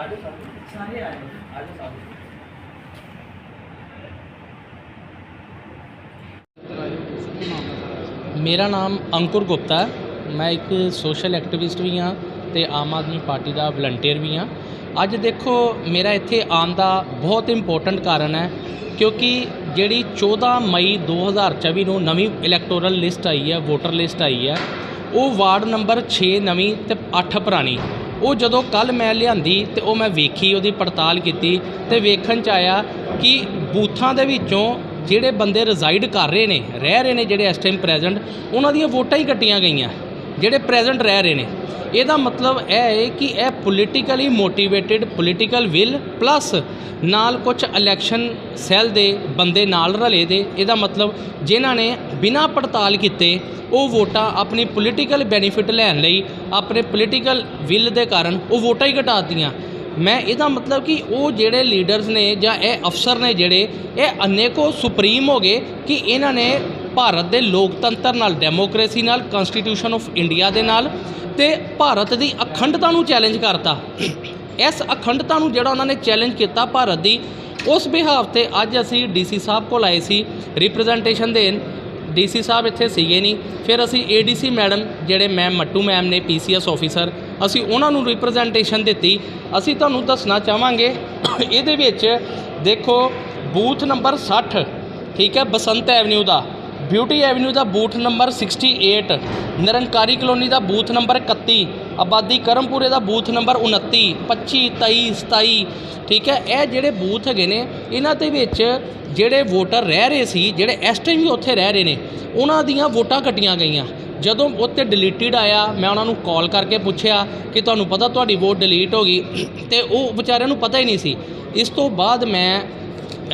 ਆਜੋ ਸਾਰੇ ਸਾਰੇ ਆਜੋ ਆਜੋ ਸਾਰੇ ਮੇਰਾ ਨਾਮ ਅੰਕੁਰ ਗੁਪਤਾ ਹੈ। ਮੈਂ ਇੱਕ ਸੋਸ਼ਲ ਐਕਟਿਵਿਸਟ ਵੀ ਹਾਂ ਤੇ ਆਮ ਆਦਮੀ ਪਾਰਟੀ ਦਾ ਵਲੰਟੀਅਰ ਵੀ ਹਾਂ। ਅੱਜ ਦੇਖੋ ਮੇਰਾ ਇੱਥੇ ਆਉਣ ਦਾ ਬਹੁਤ ਇੰਪੋਰਟੈਂਟ ਕਾਰਨ ਹੈ ਕਿਉਂਕਿ ਜਿਹੜੀ 14 ਮਈ 2024 ਨੂੰ ਨਵੀਂ ਇਲੈਕਟੋਰਲ ਲਿਸਟ ਆਈ ਹੈ ਵੋਟਰ ਲਿਸਟ ਆਈ ਹੈ ਉਹ ਵਾਰਡ ਨੰਬਰ 6 ਨਵੀਂ ਤੇ 8 ਪੁਰਾਣੀ। ਉਹ ਜਦੋਂ ਕੱਲ ਮੈਂ ਲਿਆਂਦੀ ਤੇ ਉਹ ਮੈਂ ਵੇਖੀ, ਉਹਦੀ ਪੜਤਾਲ ਕੀਤੀ ਤੇ ਵੇਖਣ ਚ ਆਇਆ ਕਿ ਬੂਥਾਂ ਦੇ ਵਿੱਚੋਂ ਜਿਹੜੇ ਬੰਦੇ ਰਿਜ਼ਾਈਡ ਕਰ ਰਹੇ ਨੇ, ਰਹਿ ਰਹੇ ਨੇ ਜਿਹੜੇ ਇਸ ਟਾਈਮ ਪ੍ਰੈਜ਼ੈਂਟ ਉਹਨਾਂ ਦੀਆਂ ਵੋਟਾਂ ਹੀ ਕੱਟੀਆਂ ਗਈਆਂ। ਜਿਹੜੇ ਪ੍ਰੈਜ਼ੈਂਟ ਰਹਿ ਰਹੇ ਨੇ। ਇਹਦਾ ਮਤਲਬ ਇਹ ਹੈ ਕਿ ਇਹ politically motivated political will plus ਨਾਲ ਕੁਝ ਇਲੈਕਸ਼ਨ ਸੈੱਲ ਦੇ, ਬੰਦੇ ਨਾਲ ਰਲੇ ਦੇ। ਇਹਦਾ ਮਤਲਬ ਜਿਨ੍ਹਾਂ ਨੇ ਬਿਨਾਂ ਪੜਤਾਲ ਕੀਤੇ ਉਹ ਵੋਟਾਂ ਆਪਣੀ ਪੋਲੀਟੀਕਲ ਬੈਨੀਫਿਟ ਲੈਣ ਲਈ ਆਪਣੇ ਪੋਲੀਟੀਕਲ ਵਿਲ ਦੇ ਕਾਰਨ ਉਹ ਵੋਟਾਂ ਹੀ ਘਟਾਤੀਆਂ ਮੈਂ ਇਹਦਾ ਮਤਲਬ ਕਿ ਉਹ ਜਿਹੜੇ ਲੀਡਰਸ ਨੇ ਜਾਂ ਇਹ ਅਫਸਰ ਨੇ ਜਿਹੜੇ, ਇਹ ਅਨੇਕੋ ਸੁਪਰੀਮ ਹੋ ਗਏ ਕਿ ਇਹਨਾਂ ਨੇ ਭਾਰਤ ਦੇ ਲੋਕਤੰਤਰ ਨਾਲ ਡੈਮੋਕ੍ਰੇਸੀ ਨਾਲ ਕਨਸਟੀਟਿਊਸ਼ਨ ਆਫ ਇੰਡੀਆ ਦੇ ਨਾਲ ਤੇ ਭਾਰਤ ਦੀ ਅਖੰਡਤਾ ਨੂੰ ਚੈਲੰਜ ਕਰਤਾ। ਇਸ ਅਖੰਡਤਾ ਨੂੰ ਜਿਹੜਾ ਉਹਨਾਂ ਨੇ ਚੈਲੰਜ ਕੀਤਾ ਭਾਰਤ ਦੀ, ਉਸ ਬਿਹਾਫ ਤੇ ਅੱਜ ਅਸੀਂ ਡੀਸੀ ਸਾਹਿਬ ਕੋਲ ਆਏ ਸੀ ਰਿਪਰੈਜ਼ੈਂਟੇਸ਼ਨ ਦੇਣ। ਡੀਸੀ ਸਾਹਿਬ ਇੱਥੇ ਸੀਗੇ ਨਹੀਂ। ਫਿਰ ਅਸੀਂ ਏਡੀਸੀ ਮੈਡਮ, ਜਿਹੜੇ ਮੈਮ ਮੱਟੂ ਮੈਮ ਨੇ ਪੀਸੀਐਸ ਆਫੀਸਰ ਅਸੀਂ ਉਹਨਾਂ ਨੂੰ ਰਿਪਰੈਜ਼ੈਂਟੇਸ਼ਨ ਦਿੱਤੀ। ਅਸੀਂ ਤੁਹਾਨੂੰ ਦੱਸਣਾ ਚਾਹਾਂਗੇ, ਇਹਦੇ ਵਿੱਚ ਦੇਖੋ, ਬੂਥ ਨੰਬਰ 60 ਠੀਕ ਹੈ, ਬਸੰਤ ਐਵਨਿਊ ਦਾ। ਬਿਊਟੀ ਐਵਨਿਊ ਦਾ ਬੂਥ ਨੰਬਰ 68 ਨਿਰੰਕਾਰੀ ਕਲੋਨੀ ਦਾ ਬੂਥ ਨੰਬਰ 31 ਆਬਾਦੀ ਕਰਮਪੁਰੇ ਦਾ ਬੂਥ ਨੰਬਰ 29 25 23 27 ਠੀਕ ਹੈ? ਇਹ ਜਿਹੜੇ ਬੂਥ ਹੈਗੇ ਨੇ, ਇਹਨਾਂ ਦੇ ਵਿੱਚ ਜਿਹੜੇ ਵੋਟਰ ਰਹਿ ਰਹੇ ਸੀ, ਜਿਹੜੇ ਇਸ ਟਾਈਮ ਵੀ ਉੱਥੇ ਰਹਿ ਰਹੇ ਨੇ, ਉਹਨਾਂ ਦੀਆਂ ਵੋਟਾਂ ਕੱਟੀਆਂ ਗਈਆਂ। ਜਦੋਂ ਉੱਤੇ ਡਿਲੀਟਡ ਆਇਆ, ਮੈਂ ਉਹਨਾਂ ਨੂੰ ਕਾਲ ਕਰਕੇ ਪੁੱਛਿਆ ਕਿ ਤੁਹਾਨੂੰ ਪਤਾ ਤੁਹਾਡੀ ਵੋਟ ਡਿਲੀਟ ਹੋ ਗਈ, ਤੇ ਉਹ ਵਿਚਾਰਿਆਂ ਨੂੰ ਪਤਾ ਹੀ ਨਹੀਂ ਸੀ। ਇਸ ਤੋਂ ਬਾਅਦ ਮੈਂ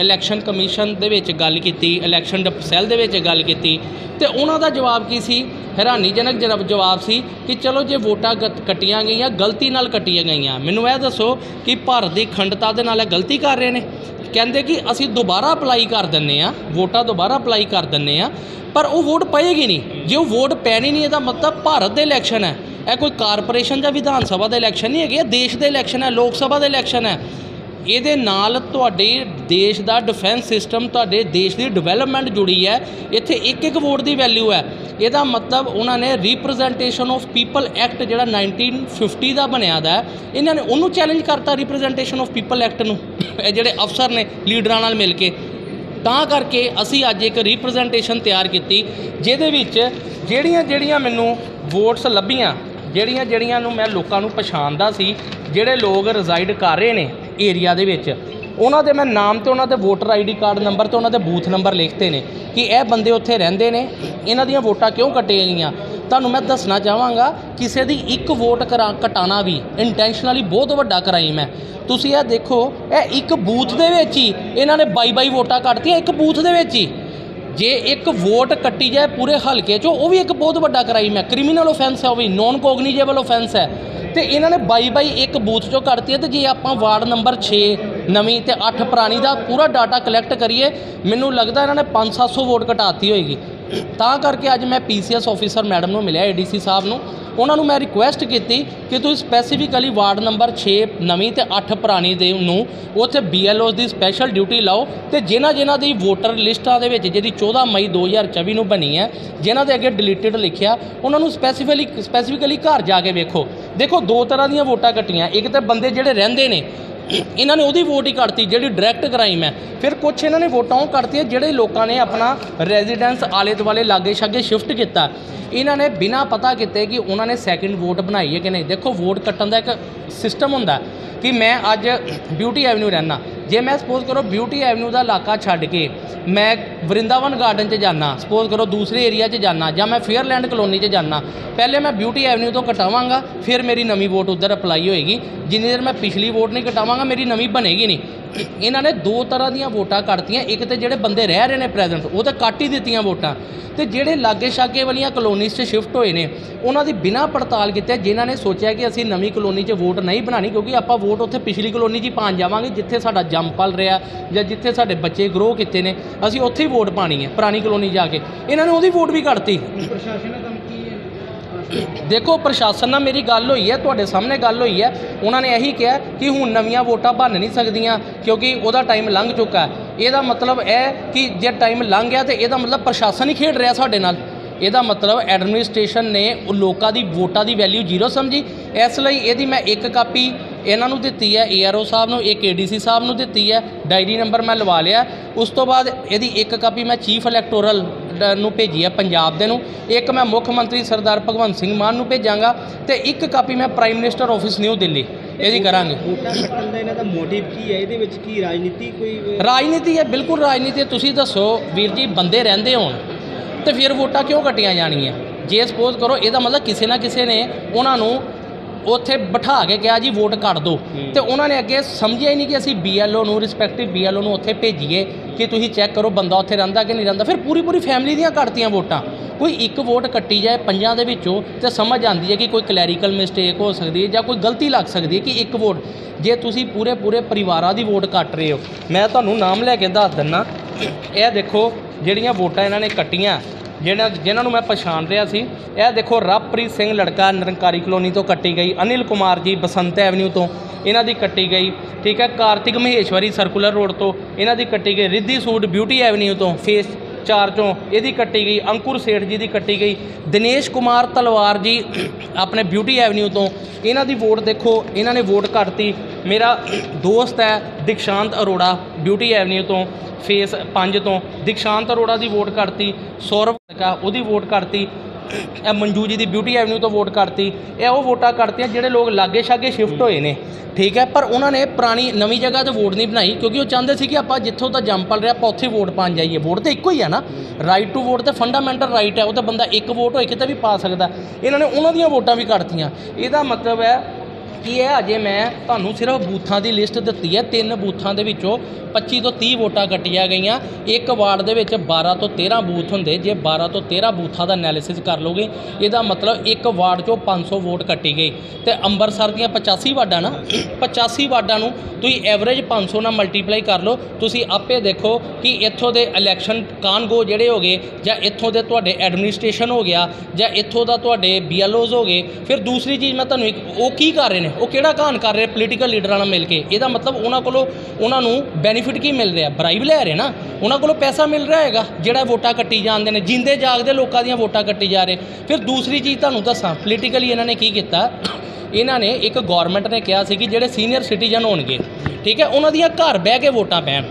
ਇਲੈਕਸ਼ਨ ਕਮਿਸ਼ਨ ਦੇ ਵਿੱਚ ਗੱਲ ਕੀਤੀ ਇਲੈਕਸ਼ਨ ਡਿਪ- ਸੈੱਲ ਦੇ ਵਿੱਚ ਗੱਲ ਕੀਤੀ ਤੇ ਉਹਨਾਂ ਦਾ ਜਵਾਬ ਕੀ ਸੀ? ਹੈਰਾਨੀਜਨਕ ਜਵਾਬ ਜਵਾਬ ਸੀ ਕਿ ਚਲੋ ਜੇ ਵੋਟਾਂ ਗਤ- ਕੱਟੀਆਂ ਗਈਆਂ, ਗਲਤੀ ਨਾਲ ਕੱਟੀਆਂ ਗਈਆਂ। ਮੈਨੂੰ ਇਹ ਦੱਸੋ ਕਿ ਭਾਰਤ ਦੀ ਖੰਡਤਾ ਦੇ ਨਾਲ ਇਹ ਗਲਤੀ ਕਰ ਰਹੇ ਨੇ? ਕਹਿੰਦੇ ਕਿ ਅਸੀਂ ਦੁਬਾਰਾ ਅਪਲਾਈ ਕਰ ਦਿੰਨੇ ਆ ਵੋਟਾਂ ਦੁਬਾਰਾ ਅਪਲਾਈ ਕਰ ਦਿੰਨੇ ਆ ਪਰ ਉਹ ਵੋਟ ਪਏਗੀ ਨਹੀਂ। ਜੇ ਉਹ ਵੋਟ ਪੈਣੀ ਨਹੀਂ, ਇਹਦਾ ਮਤਲਬ ਭਾਰਤ ਦੇ ਇਲੈਕਸ਼ਨ ਹੈ। ਇਹ ਕੋਈ ਕਾਰਪੋਰੇਸ਼ਨ ਜਾਂ ਵਿਧਾਨ ਸਭਾ ਦਾ ਇਲੈਕਸ਼ਨ ਨਹੀਂ ਹੈਗੇ, ਇਹ ਦੇਸ਼ ਦੇ ਇਲੈਕਸ਼ਨ ਹੈ, ਲੋਕ ਸਭਾ ਦੇ ਇਲੈਕਸ਼ਨ ਹੈ। ਇਹਦੇ ਨਾਲ ਤੁਹਾਡੇ ਦੇਸ਼ ਦਾ ਡਿਫੈਂਸ ਸਿਸਟਮ ਤੁਹਾਡੇ ਦੇਸ਼ ਦੀ ਡਿਵੈਲਪਮੈਂਟ ਜੁੜੀ ਹੈ। ਇੱਥੇ ਇੱਕ ਇੱਕ ਵੋਟ ਦੀ ਵੈਲਿਊ ਹੈ। ਇਹਦਾ ਮਤਲਬ ਉਹਨਾਂ ਨੇ ਰਿਪਰੈਜ਼ੈਂਟੇਸ਼ਨ ਆਫ ਪੀਪਲ ਐਕਟ ਜਿਹੜਾ 1950 ਦਾ ਬਣਿਆ ਦਾ ਇਹਨਾਂ ਨੇ ਉਹਨੂੰ ਚੈਲੰਜ ਕਰਤਾ ਰਿਪਰੈਜ਼ੈਂਟੇਸ਼ਨ ਆਫ ਪੀਪਲ ਐਕਟ ਨੂੰ, ਇਹ ਜਿਹੜੇ ਅਫਸਰ ਨੇ ਲੀਡਰਾਂ ਨਾਲ ਮਿਲ ਕੇ। ਤਾਂ ਕਰਕੇ ਅਸੀਂ ਅੱਜ ਇੱਕ ਰਿਪਰੈਜ਼ੈਂਟੇਸ਼ਨ ਤਿਆਰ ਕੀਤੀ, ਜਿਹਦੇ ਵਿੱਚ ਜਿਹੜੀਆਂ ਜਿਹੜੀਆਂ ਮੈਨੂੰ ਵੋਟਸ ਲੱਭੀਆਂ ਜਿਹੜੀਆਂ ਜਿਹੜੀਆਂ ਨੂੰ ਮੈਂ ਲੋਕਾਂ ਨੂੰ ਪਛਾਣਦਾ ਸੀ, ਜਿਹੜੇ ਲੋਕ ਰਿਜ਼ਾਈਡ ਕਰ ਰਹੇ ਨੇ ਏਰੀਆ ਦੇ ਵਿੱਚ। ਉਹਨਾਂ ਦੇ ਮੈਂ ਨਾਮ ਤੇ ਉਹਨਾਂ ਦੇ ਵੋਟਰ ਆਈਡੀ ਕਾਰਡ ਨੰਬਰ ਤੇ ਉਹਨਾਂ ਦੇ ਬੂਥ ਨੰਬਰ ਲਿਖਤੇ ਨੇ ਕਿ ਇਹ ਬੰਦੇ ਉੱਥੇ ਰਹਿੰਦੇ ਨੇ, ਇਹਨਾਂ ਦੀਆਂ ਵੋਟਾਂ ਕਿਉਂ ਕੱਟੀਆਂ ਗਈਆਂ? ਤੁਹਾਨੂੰ ਮੈਂ ਦੱਸਣਾ ਚਾਹਾਂਗਾ, ਕਿਸੇ ਦੀ ਇੱਕ ਵੋਟ ਕਰਾ ਕਟਾਣਾ ਵੀ ਇੰਟੈਂਸ਼ਨਲੀ ਬਹੁਤ ਵੱਡਾ ਕ੍ਰਾਈਮ ਹੈ। ਤੁਸੀਂ ਇਹ ਦੇਖੋ, ਇਹ ਇੱਕ ਬੂਥ ਦੇ ਵਿੱਚ ਹੀ ਇਹਨਾਂ ਨੇ 22 ਵੋਟਾਂ ਕੱਟਤੀਆਂ ਇੱਕ ਬੂਥ ਦੇ ਵਿੱਚ ਹੀ। ਜੇ ਇੱਕ ਵੋਟ ਕੱਟੀ ਜਾਏ ਪੂਰੇ ਹਲਕੇ 'ਚੋਂ, ਉਹ ਵੀ ਇੱਕ ਬਹੁਤ ਵੱਡਾ ਕ੍ਰਾਈਮ ਹੈ। ਕ੍ਰਿਮੀਨਲ ਆਫੈਂਸ ਹੈ, ਉਹ ਵੀ ਨੋਨ ਕੋਗਨੀਜੇਬਲ ਆਫੈਂਸ ਹੈ। ਤੇ ਇਹਨਾਂ ਨੇ ਬਾਈ ਬਾਈ ਇੱਕ ਬੂਥ 'ਚੋਂ ਕੱਢਤੀ ਹੈ ਤੇ ਜੇ ਆਪਾਂ ਵਾਰਡ ਨੰਬਰ 6 ਨਵੀਂ ਤੇ 8 ਪੁਰਾਣੀ ਦਾ ਪੂਰਾ ਡਾਟਾ ਕਲੈਕਟ ਕਰੀਏ, ਮੈਨੂੰ ਲੱਗਦਾ ਇਹਨਾਂ ਨੇ 5-700 ਵੋਟ ਘਟਾਤੀ ਹੋਏਗੀ। ਤਾਂ ਕਰਕੇ ਅੱਜ ਮੈਂ ਪੀਸੀਐਸ ਆਫੀਸਰ ਮੈਡਮ ਨੂੰ ਮਿਲਿਆ ਏਡੀਸੀ ਸਾਹਿਬ ਨੂੰ। ਉਹਨਾਂ ਨੂੰ ਮੈਂ ਰਿਕੁਐਸਟ ਕੀਤੀ ਕਿ ਤੁਸੀਂ ਸਪੈਸੀਫਿਕਲੀ ਵਾਰਡ ਨੰਬਰ 6 ਨਵੀਂ ਤੇ 8 ਪੁਰਾਣੀ ਦੇ ਨੂੰ ਉੱਥੇ ਬੀਐਲਓਸ ਦੀ ਸਪੈਸ਼ਲ ਡਿਊਟੀ ਲਾਓ ਤੇ ਜਿਨ੍ਹਾਂ ਜਿਨ੍ਹਾਂ ਦੀ ਵੋਟਰ ਲਿਸਟਾਂ ਦੇ ਵਿੱਚ ਜਿਹਦੀ 14 ਮਈ 2024 ਨੂੰ ਬਣੀ ਹੈ, ਜਿਨ੍ਹਾਂ ਦੇ ਅੱਗੇ ਡਿਲੀਟਡ ਲਿਖਿਆ, ਉਹਨਾਂ ਨੂੰ ਸਪੈਸੀਫਿਕਲੀ ਸਪੈਸੀਫਿਕਲੀ ਘਰ ਜਾ ਕੇ ਵੇਖੋ। ਦੇਖੋ ਦੋ ਤਰ੍ਹਾਂ ਦੀਆਂ ਵੋਟਾਂ ਕੱਟੀਆਂ, ਇੱਕ ਤਾਂ ਬੰਦੇ ਜਿਹੜੇ ਰਹਿੰਦੇ ਨੇ ਇਹਨਾਂ ਨੇ ਉਹਦੀ ਵੋਟ ਹੀ ਕੱਟਤੀ ਜਿਹੜੀ ਡਾਇਰੈਕਟ ਕ੍ਰਾਈਮ ਹੈ। ਫਿਰ ਕੁਝ ਇਹਨਾਂ ਨੇ ਵੋਟਾਂ ਉਹ ਕੱਢਤੀਆਂ, ਜਿਹੜੇ ਲੋਕਾਂ ਨੇ ਆਪਣਾ ਰੈਜ਼ੀਡੈਂਸ ਆਲੇ ਦੁਆਲੇ ਲਾਗੇ ਛਾਗੇ ਸ਼ਿਫਟ ਕੀਤਾ। ਇਹਨਾਂ ਨੇ ਬਿਨਾਂ ਪਤਾ ਕੀਤੇ ਕਿ ਉਹਨਾਂ ਨੇ ਸੈਕਿੰਡ ਵੋਟ ਬਣਾਈ ਹੈ ਕਿ ਨਹੀਂ। ਦੇਖੋ ਵੋਟ ਕੱਟਣ ਦਾ ਇੱਕ ਸਿਸਟਮ ਹੁੰਦਾ। ਕਿ ਮੈਂ ਅੱਜ ਬਿਊਟੀ ਐਵਨਿਊ ਰਹਿਣਾ ਜੇ ਮੈਂ ਸਪੋਜ਼ ਕਰੋ ਬਿਊਟੀ ਐਵਨਿਊ ਦਾ ਇਲਾਕਾ ਛੱਡ ਕੇ ਮੈਂ ਵਰਿੰਦਾਵਨ ਗਾਰਡਨ 'ਚ ਜਾਣਾ ਸਪੋਜ਼ ਕਰੋ ਦੂਸਰੇ ਏਰੀਆ 'ਚ ਜਾਣਾ ਜਾਂ ਮੈਂ ਫੇਅਰਲੈਂਡ ਕਲੋਨੀ 'ਚ ਜਾਣਾ ਪਹਿਲੇ ਮੈਂ ਬਿਊਟੀ ਐਵਨਿਊ ਤੋਂ ਕਟਾਵਾਂਗਾ ਫਿਰ ਮੇਰੀ ਨਵੀਂ ਵੋਟ ਉੱਧਰ ਅਪਲਾਈ ਹੋਏਗੀ। ਜਿੰਨੀ ਦੇਰ ਮੈਂ ਪਿਛਲੀ ਵੋਟ ਨਹੀਂ ਕਟਾਵਾਂਗਾ ਮੇਰੀ ਨਵੀਂ ਬਣੇਗੀ ਨਹੀਂ। ਇਹਨਾਂ ਨੇ ਦੋ ਤਰ੍ਹਾਂ ਦੀਆਂ ਵੋਟਾਂ ਕੱਟਤੀਆਂ ਇੱਕ ਤੇ ਜਿਹੜੇ ਬੰਦੇ ਰਹਿ ਰਹੇ ਨੇ ਪ੍ਰੈਜ਼ੈਂਟ ਉਹ ਤਾਂ ਕੱਟ ਹੀ ਦਿੱਤੀਆਂ ਵੋਟਾਂ। ਤੇ ਜਿਹੜੇ ਲਾਗੇ ਛਾਗੇ ਵਾਲੀਆਂ ਕਲੋਨੀਜ਼ 'ਚ ਸ਼ਿਫਟ ਹੋਏ ਨੇ, ਉਹਨਾਂ ਦੀ ਬਿਨਾਂ ਪੜਤਾਲ ਕੀਤੇ ਜਿਨ੍ਹਾਂ ਨੇ ਸੋਚਿਆ ਕਿ ਅਸੀਂ ਨਵੀਂ ਕਲੋਨੀ 'ਚ ਵੋਟ ਨਹੀਂ ਬਣਾਣੀ ਕਿਉਂਕਿ ਆਪਾਂ ਵੋਟ ਉੱਥੇ ਪਿਛਲੀ ਕਲੋਨੀ 'ਚ ਹੀ ਪਾਣ ਜਾਵਾਂਗੇ, ਜਿੱਥੇ ਸਾਡਾ ਜੰਮ ਪਲ ਰਿਹਾ ਜਾਂ ਜਿੱਥੇ ਸਾਡੇ ਬੱਚੇ ਗਰੋ ਕੀਤੇ ਨੇ, ਅਸੀਂ ਉੱਥੇ ਹੀ ਵੋਟ ਪਾਣੀ ਹੈ, ਪੁਰਾਣੀ ਕਲੋਨੀ ਜਾ ਕੇ। ਇਹਨਾਂ ਨੇ ਉਹਦੀ ਵੋਟ ਵੀ ਕੱਟਤੀ ਪ੍ਰਸ਼ਾਸਨ ਦੇਖੋ, ਪ੍ਰਸ਼ਾਸਨ ਨਾਲ ਮੇਰੀ ਗੱਲ ਹੋਈ ਹੈ, ਤੁਹਾਡੇ ਸਾਹਮਣੇ ਗੱਲ ਹੋਈ ਹੈ। ਉਹਨਾਂ ਨੇ ਇਹੀ ਕਿਹਾ ਕਿ ਹੁਣ ਨਵੀਆਂ ਵੋਟਾਂ ਬਣ ਨਹੀਂ ਸਕਦੀਆਂ, ਕਿਉਂਕਿ ਉਹਦਾ ਟਾਈਮ ਲੰਘ ਚੁੱਕਾ ਹੈ। ਇਹਦਾ ਮਤਲਬ ਇਹ ਕਿ ਜੇ ਟਾਈਮ ਲੰਘ ਗਿਆ ਤੇ ਇਹਦਾ ਮਤਲਬ ਪ੍ਰਸ਼ਾਸਨ ਹੀ ਖੇਡ ਰਿਹਾ ਸਾਡੇ ਨਾਲ। ਇਹਦਾ ਮਤਲਬ ਐਡਮਿਨਿਸਟ੍ਰੇਸ਼ਨ ਨੇ ਲੋਕਾਂ ਦੀ ਵੋਟਾਂ ਦੀ ਵੈਲਿਊ ਜ਼ੀਰੋ ਸਮਝੀ। ਇਸ ਲਈ ਇਹਦੀ ਮੈਂ ਇੱਕ ਕਾਪੀ ਇਹਨਾਂ ਨੂੰ ਦਿੱਤੀ ਹੈ ਏਆਰਓ ਸਾਹਿਬ ਨੂੰ ਇੱਕ ਏਡੀਸੀ ਸਾਹਿਬ ਨੂੰ ਦਿੱਤੀ ਹੈ ਡਾਇਰੀ ਨੰਬਰ ਮੈਂ ਲਵਾ ਲਿਆ। ਉਸ ਤੋਂ ਬਾਅਦ ਇਹਦੀ ਇੱਕ ਕਾਪੀ ਮੈਂ ਚੀਫ ਇਲੈਕਟੋਰਲ ਨੂੰ ਭੇਜੀ ਹੈ ਪੰਜਾਬ ਦੇ ਨੂੰ। ਇੱਕ ਮੈਂ ਮੁੱਖ ਮੰਤਰੀ ਸਰਦਾਰ ਭਗਵੰਤ ਸਿੰਘ ਮਾਨ ਨੂੰ ਭੇਜਾਂਗਾ ਤੇ ਇੱਕ ਕਾਪੀ ਮੈਂ prime minister office new Delhi ਇਹਦੀ ਕਰਾਂਗੇ। ਵੋਟਾਂ ਕੱਟਣ ਦਾ ਇਹਨਾਂ ਦਾ ਮੋਟਿਵ ਕੀ ਹੈ? ਇਹਦੇ ਵਿੱਚ ਕੀ ਰਾਜਨੀਤੀ ਕੋਈ ਅਹ, ਰਾਜਨੀਤੀ ਹੈ ਬਿਲਕੁਲ ਰਾਜਨੀਤੀ। ਤੁਸੀਂ ਦੱਸੋ ਵੀਰ ਜੀ ਬੰਦੇ ਰਹਿੰਦੇ ਹੋਣ ਤੇ ਫਿਰ ਵੋਟਾਂ ਕਿਉਂ ਕੱਟੀਆਂ ਜਾਣਗੀਆਂ ਜੇ ਸਪੋਜ਼ ਕਰੋ ਇਹਦਾ ਮਤਲਬ ਕਿਸੇ ਨਾ ਕਿਸੇ ਨੇ ਉਹਨਾਂ ਨੂੰ ਉੱਥੇ ਬਿਠਾ ਕੇ ਕਿਹਾ ਜੀ ਵੋਟ ਕੱਟ ਦਿਓ। ਤੇ ਉਹਨਾਂ ਨੇ ਅੱਗੇ ਸਮਝਿਆ ਹੀ ਨਹੀਂ ਕਿ ਅਸੀਂ ਬੀਐਲਓ ਨੂੰ ਰਿਸਪੈਕਟਿਵ ਬੀਐਲਓ ਨੂੰ ਉੱਥੇ ਭੇਜੀਏ ਕਿ ਤੁਸੀਂ ਚੈੱਕ ਕਰੋ ਬੰਦਾ ਉੱਥੇ ਰਹਿੰਦਾ ਕਿ ਨਹੀਂ ਰਹਿੰਦਾ। ਫਿਰ ਪੂਰੀ ਪੂਰੀ ਫੈਮਿਲੀ ਦੀਆਂ ਕੱਟਤੀਆਂ ਵੋਟਾਂ। ਕੋਈ ਇੱਕ ਵੋਟ ਕੱਟੀ ਜਾਏ ਪੰਜਾਂ ਦੇ ਵਿੱਚੋਂ ਤੇ ਸਮਝ ਆਉਂਦੀ ਹੈ ਕਿ ਕੋਈ ਕਲੈਰੀਕਲ ਮਿਸਟੇਕ ਹੋ ਸਕਦੀ ਹੈ ਜਾਂ ਕੋਈ ਗਲਤੀ ਲੱਗ ਸਕਦੀ ਹੈ ਕਿ ਇੱਕ ਵੋਟ ਜੇ ਤੁਸੀਂ ਪੂਰੇ ਪੂਰੇ ਪਰਿਵਾਰਾਂ ਦੀ ਵੋਟ ਕੱਟ ਰਹੇ ਹੋ। ਮੈਂ ਤੁਹਾਨੂੰ ਨਾਮ ਲੈ ਕੇ ਦੱਸ ਦਿੰਨਾ। ਇਹ ਦੇਖੋ ਜਿਹੜੀਆਂ ਵੋਟਾਂ ਇਹਨਾਂ ਨੇ ਕੱਟੀਆਂ ਜਿਹਨਾਂ ਜਿਨ੍ਹਾਂ ਨੂੰ ਮੈਂ ਪਛਾਣ ਰਿਹਾ ਸੀ, ਇਹ ਦੇਖੋ ਰਵਪ੍ਰੀਤ ਸਿੰਘ ਲੜਕਾ ਨਿਰੰਕਾਰੀ ਕਲੋਨੀ ਤੋਂ ਕੱਟੀ ਗਈ, ਅਨਿਲ ਕੁਮਾਰ ਜੀ ਬਸੰਤ ਐਵਨਿਊ ਤੋਂ ਇਹਨਾਂ ਦੀ ਕੱਟੀ ਗਈ, ਠੀਕ ਹੈ, ਕਾਰਤਿਕ ਮਹੇਸ਼ਵਰੀ ਸਰਕੂਲਰ ਰੋਡ ਤੋਂ ਇਹਨਾਂ ਦੀ ਕੱਟੀ ਗਈ, ਰਿੱਧੀ ਸੂਟ ਬਿਊਟੀ ਐਵਨਿਊ ਤੋਂ ਫੇਸ ਚਾਰ ਚੋਂ ਇਹਦੀ ਕੱਟੀ ਗਈ, ਅੰਕੁਰ ਸੇਠ ਜੀ ਦੀ ਕੱਟੀ ਗਈ। ਦਿਨੇਸ਼ ਕੁਮਾਰ ਤਲਵਾਰ ਜੀ ਆਪਣੇ ਬਿਊਟੀ ਐਵਨਿਊ ਤੋਂ, ਇਹਨਾਂ ਦੀ ਵੋਟ ਦੇਖੋ, ਇਹਨਾਂ ਨੇ ਵੋਟ ਕੱਟਤੀ। ਮੇਰਾ ਦੋਸਤ ਹੈ ਦਿਕਸ਼ਾਂਤ ਅਰੋੜਾ ਬਿਊਟੀ ਐਵਨਿਊ ਤੋਂ ਫੇਸ 5 ਤੋਂ। ਦਿਕਸ਼ਾਂਤ ਅਰੋੜਾ ਦੀ ਵੋਟ ਕੱਟਤੀ, ਸੌਰਵ ਕਾ ਉਹਦੀ ਵੋਟ ਕੱਟਤੀ। ਇਹ ਮੰਜੂ ਜੀ ਦੀ ਬਿਊਟੀ ਐਵਨਿਊ ਤੋਂ ਵੋਟ ਕਰਤੀ। ਇਹ ਉਹ ਵੋਟਾਂ ਕਰਤੀਆਂ ਜਿਹੜੇ ਲੋਕ ਲਾਗੇ ਛਾਗੇ ਸ਼ਿਫਟ ਹੋਏ ਨੇ। ਠੀਕ ਹੈ, ਪਰ ਉਹਨਾਂ ਨੇ ਪੁਰਾਣੀ ਨਵੀਂ ਜਗ੍ਹਾ ਤੇ ਵੋਟ ਨਹੀਂ ਬਣਾਈ, ਕਿਉਂਕਿ ਉਹ ਚਾਹੁੰਦੇ ਸੀ ਕਿ ਆਪਾਂ ਜਿੱਥੋਂ ਤਾਂ ਜੰਮ ਪਲ ਰਿਹਾ, ਆਪਾਂ ਉੱਥੇ ਵੋਟ ਪਾਉਣ ਜਾਈਏ। ਵੋਟ ਤਾਂ ਇੱਕੋ ਹੀ ਹੈ ਨਾ। ਰਾਈਟ ਟੂ ਵੋਟ ਤਾਂ ਫੰਡਾਮੈਂਟਲ ਰਾਈਟ ਹੈ, ਉਹ ਤਾਂ ਬੰਦਾ ਇੱਕ ਵੋਟ ਹੋਏ ਕਿਤੇ ਵੀ ਪਾ ਸਕਦਾ। ਇਹਨਾਂ ਨੇ ਉਹਨਾਂ ਦੀਆਂ ਵੋਟਾਂ ਵੀ ਕੱਟਤੀਆਂ ਇਹਦਾ ਮਤਲਬ ਹੈ ਕੀ ਹੈ? ਅਜੇ ਮੈਂ ਤੁਹਾਨੂੰ ਸਿਰਫ ਬੂਥਾਂ ਦੀ ਲਿਸਟ ਦਿੱਤੀ ਹੈ। ਤਿੰਨ ਬੂਥਾਂ ਦੇ ਵਿੱਚੋਂ 25 ਤੋਂ 30 ਵੋਟਾਂ ਕੱਟੀਆਂ ਗਈਆਂ। ਇੱਕ ਵਾਰਡ ਦੇ ਵਿੱਚ 12 ਤੋਂ 13 ਬੂਥ ਹੁੰਦੇ। ਜੇ 12 ਤੋਂ 13 ਬੂਥਾਂ ਦਾ ਐਨਾਲਿਸਿਸ ਕਰ ਲੋਗੇ ਇਹਦਾ ਮਤਲਬ ਇੱਕ ਵਾਰਡ 'ਚੋਂ 500 ਵੋਟ ਕੱਟੀ ਗਈ। ਤੇ ਅੰਮ੍ਰਿਤਸਰ ਦੀਆਂ 85 ਵਾਰਡਾਂ ਨਾ 85 ਵਾਰਡਾਂ ਨੂੰ ਤੁਸੀਂ ਐਵਰੇਜ 500 ਨਾਲ ਮਲਟੀਪਲਾਈ ਕਰ ਲਓ। ਤੁਸੀਂ ਆਪੇ ਦੇਖੋ ਕਿ ਇੱਥੋਂ ਦੇ ਇਲੈਕਸ਼ਨ ਕਾਨਗੋ ਜਿਹੜੇ ਹੋ ਗਏ, ਜਾਂ ਇੱਥੋਂ ਦੇ ਤੁਹਾਡੇ ਐਡਮਿਨਿਸਟ੍ਰੇਸ਼ਨ ਹੋ ਗਿਆ, ਜਾਂ ਇੱਥੋਂ ਦਾ ਤੁਹਾਡੇ ਬੀਐਲਓਜ਼ ਹੋ ਗਏ। ਫਿਰ ਦੂਸਰੀ ਚੀਜ਼ ਮੈਂ ਤੁਹਾਨੂੰ ਇੱਕ, ਉਹ ਕੀ ਕਰ ਰਹੇ ਨੇ। ਉਹ ਕਿਹੜਾ ਕਾਨ ਕਰ ਰਹੇ ਪੋਲੀਟੀਕਲ ਲੀਡਰਾਂ ਨਾਲ ਮਿਲ ਕੇ? ਇਹਦਾ ਮਤਲਬ ਉਹਨਾਂ ਕੋਲੋਂ ਉਹਨਾਂ ਨੂੰ ਬੈਨੀਫਿਟ ਕੀ ਮਿਲ ਰਿਹਾ? ਬਰਾਈਬ ਲੈ ਰਹੇ ਨਾ। ਉਹਨਾਂ ਕੋਲੋਂ ਪੈਸਾ ਮਿਲ ਰਿਹਾ ਹੈਗਾ, ਜਿਹੜਾ ਵੋਟਾਂ ਕੱਟੀ ਜਾਂਦੇ ਨੇ। ਜਿੰਦੇ ਜਾਗਦੇ ਲੋਕਾਂ ਦੀਆਂ ਵੋਟਾਂ ਕੱਟੀ ਜਾ ਰਹੇ। ਫਿਰ ਦੂਸਰੀ ਚੀਜ਼ ਤੁਹਾਨੂੰ ਦੱਸਾਂ ਪੋਲੀਟੀਕਲੀ ਇਹਨਾਂ ਨੇ ਕੀ ਕੀਤਾ? ਇਹਨਾਂ ਨੇ ਇੱਕ ਗਵਰਨਮੈਂਟ ਨੇ ਕਿਹਾ ਸੀ ਕਿ ਜਿਹੜੇ ਸੀਨੀਅਰ ਸਿਟੀਜ਼ਨ ਹੋਣਗੇ, ਠੀਕ ਹੈ, ਉਹਨਾਂ ਦੀਆਂ ਘਰ ਬਹਿ ਕੇ ਵੋਟਾਂ ਪੈਣ।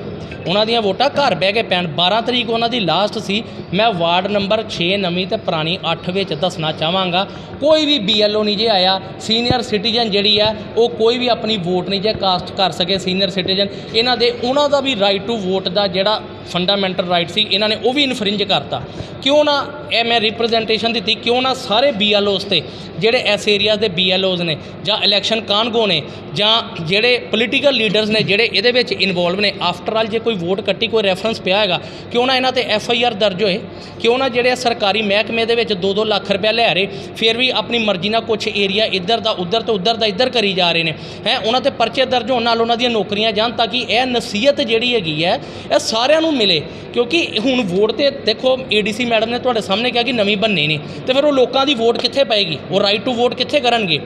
ਉਹਨਾਂ ਦੀਆਂ ਵੋਟਾਂ ਘਰ ਬਹਿ ਕੇ ਪੈਣ। 12 ਤਰੀਕ ਉਹਨਾਂ ਦੀ ਲਾਸਟ ਸੀ। ਮੈਂ ਵਾਰਡ ਨੰਬਰ 6 ਨਵੀਂ ਤੇ ਪੁਰਾਣੀ 8 ਵਿੱਚ ਦੱਸਣਾ ਚਾਹਾਂਗਾ। ਕੋਈ ਵੀ ਬੀਐਲਓ ਨਹੀਂ ਜੇ ਆਇਆ ਸੀਨੀਅਰ ਸਿਟੀਜ਼ਨ ਜਿਹੜੀ ਆ, ਉਹ ਕੋਈ ਵੀ ਆਪਣੀ ਵੋਟ ਨਹੀਂ ਜੇ ਕਾਸਟ ਕਰ ਸਕੇ ਸੀਨੀਅਰ ਸਿਟੀਜ਼ਨ ਇਹਨਾਂ ਦੇ, ਉਹਨਾਂ ਦਾ ਵੀ ਰਾਈਟ ਟੂ ਵੋਟ ਦਾ ਜਿਹੜਾ ਫੰਡਾਮੈਂਟਲ ਰਾਈਟ ਸੀ, ਇਹਨਾਂ ਨੇ ਉਹ ਵੀ ਇਨਫਰਿੰਜ ਕਰਤਾ। ਕਿਉਂ ਨਾ ਇਹ ਮੈਂ ਰਿਪਰੈਜ਼ੈਂਟੇਸ਼ਨ ਦਿੱਤੀ, ਕਿਉਂ ਨਾ ਸਾਰੇ ਬੀਐਲਓਸ ਤੇ, ਜਿਹੜੇ ਇਸ ਏਰੀਆ ਦੇ ਬੀਐਲਓਸ ਨੇ, ਜਾਂ ਇਲੈਕਸ਼ਨ ਕਾਨਗੋ ਨੇ, ਜਾਂ ਜਿਹੜੇ ਪੋਲੀਟੀਕਲ ਲੀਡਰਸ ਨੇ, ਜਿਹੜੇ ਇਹਦੇ ਵਿੱਚ ਇਨਵੋਲਵ ਨੇ ਆਫਟਰ ਆਲ ਜੇ ਕੋਈ ਵੋਟ ਕੱਟੀ, ਕੋਈ ਰੈਫਰੈਂਸ ਪਿਆ ਹੈਗਾ, ਕਿਉਂ ਨਾ ਇਹਨਾਂ ਤੇ ਐਫ ਆਈ ਆਰ ਦਰਜ ਹੋਏ, ਕਿਉਂ ਨਾ ਜਿਹੜੇ ਸਰਕਾਰੀ ਮਹਿਕਮੇ ਦੇ ਵਿੱਚ 2-2 ਲੱਖ ਰੁਪਇਆ ਲੈ ਰਹੇ, ਫਿਰ ਵੀ ਆਪਣੀ ਮਰਜ਼ੀ ਨਾਲ ਕੁਝ ਏਰੀਆ ਇੱਧਰ ਦਾ, ਉੱਧਰ ਤੇ ਉੱਧਰ ਦਾ, ਇੱਧਰ ਕਰੀ ਜਾ ਰਹੇ ਨੇ। ਹੈ, ਉਹਨਾਂ ਤੇ ਪਰਚੇ ਦਰਜ ਹੋਣ ਨਾਲ ਉਹਨਾਂ ਦੀਆਂ ਨੌਕਰੀਆਂ ਜਾਣ, ਤਾਂ ਕਿ ਇਹ ਨਸੀਹਤ ਜਿਹੜੀ ਹੈਗੀ ਹੈ, ਇਹ ਸਾਰਿਆਂ ਨੂੰ ਮਿਲੇ, ਕਿਉਂਕਿ ਹੁਣ ਵੋਟ ਤੇ ਦੇਖੋ ਏਡੀਸੀ ਮੈਡਮ ਨੇ ਤੁਹਾਡੇ ਸਾਹਮਣੇ ਕਿਹਾ ਕਿ ਨਵੀਂ ਬੰਨੇ ਨਹੀਂ, ਤੇ ਫਿਰ ਉਹ ਲੋਕਾਂ ਦੀ ਵੋਟ ਕਿੱਥੇ ਪਏਗੀ? ਉਹ ਰਾਈਟ ਟੂ ਵੋਟ ਕਿੱਥੇ ਕਰਨਗੇ?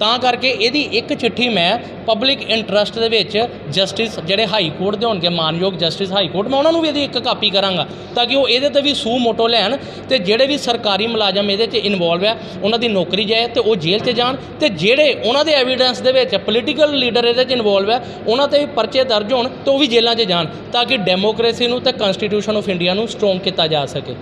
ਤਾਂ ਕਰਕੇ ਇਹਦੀ ਇੱਕ ਚਿੱਠੀ ਮੈਂ ਪਬਲਿਕ ਇੰਟਰਸਟ ਦੇ ਵਿੱਚ ਜਸਟਿਸ ਜਿਹੜੇ ਹਾਈ ਕੋਰਟ ਦੇ ਹੋਣਗੇ, ਮਾਨਯੋਗ ਜਸਟਿਸ ਹਾਈ ਕੋਰਟ ਮੈਂ ਉਹਨਾਂ ਨੂੰ ਵੀ ਇਹਦੀ ਇੱਕ ਕਾਪੀ ਕਰਾਂਗਾ, ਤਾਂ ਕਿ ਉਹ ਇਹਦੇ ਤੇ ਵੀ ਸੂ ਮੋਟੋ ਲੈਣ ਤੇ ਜਿਹੜੇ ਵੀ ਸਰਕਾਰੀ ਮੁਲਾਜ਼ਮ ਇਹਦੇ 'ਚ ਇਨਵੋਲਵ ਹੈ ਉਹਨਾਂ ਦੀ ਨੌਕਰੀ ਜਾਏ ਤੇ ਉਹ ਜੇਲ੍ਹ 'ਚ ਜਾਣ ਤੇ ਜਿਹੜੇ ਉਹਨਾਂ ਦੇ ਐਵੀਡੈਂਸ ਦੇ ਵਿੱਚ ਪੋਲੀਟੀਕਲ ਲੀਡਰ ਇਹਦੇ 'ਚ ਇਨਵੋਲਵ ਹੈ ਉਹਨਾਂ ਤੇ ਵੀ ਪਰਚੇ ਦਰਜ ਹੋਣ ਤੇ ਉਹ ਵੀ ਜੇਲ੍ਹਾਂ 'ਚ ਜਾਣ, ਤਾਂ ਕਿ ਡੈਮੋਕ੍ਰੇਸੀ ਨੂੰ ਤੇ ਕਨਸਟੀਟਿਊਸ਼ਨ ਆਫ ਇੰਡੀਆ ਨੂੰ ਸਟਰੋਂਗ ਕੀਤਾ ਜਾ ਸਕੇ।